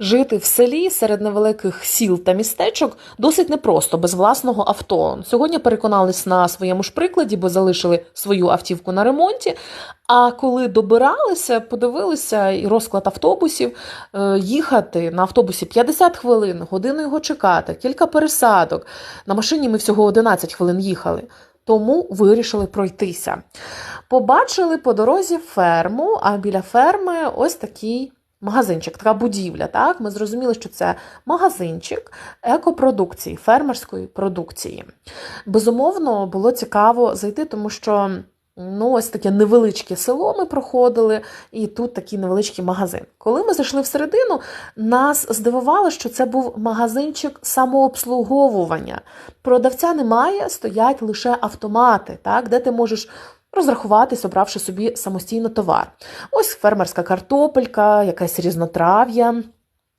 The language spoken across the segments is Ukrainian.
Жити в селі серед невеликих сіл та містечок досить непросто без власного авто. Сьогодні переконались на своєму ж прикладі, бо залишили свою автівку на ремонті. А коли добиралися, подивилися і розклад автобусів, е, їхати на автобусі 50 хвилин, годину його чекати, кілька пересадок. На машині ми всього 11 хвилин їхали. Тому вирішили пройтися. Побачили по дорозі ферму, а біля ферми ось такий магазинчик, така будівля. Так? Ми зрозуміли, що це магазинчик екопродукції, фермерської продукції. Безумовно, було цікаво зайти, тому що. Ну, ось таке невеличке село ми проходили, і тут такий невеличкий магазин. Коли ми зайшли всередину, нас здивувало, що це був магазинчик самообслуговування. Продавця немає, стоять лише автомати, так, де ти можеш розрахуватись, обравши собі самостійно товар. Ось фермерська картопелька, якесь різнотрав'я.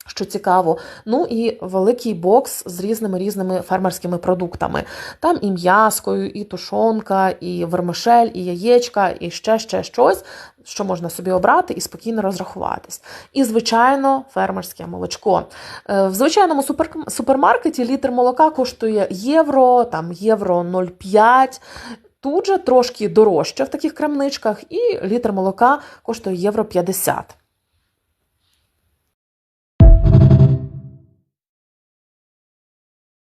Що цікаво, ну і великий бокс з різними різними фермерськими продуктами. Там і м'яскою, і тушонка, і вермишель, і яєчка, і ще ще щось, що можна собі обрати і спокійно розрахуватись. І, звичайно, фермерське молочко. Е, В звичайному супер- супермаркеті літр молока коштує євро, там євро 0,5. Тут же трошки дорожче в таких крамничках, і літр молока коштує євро 50.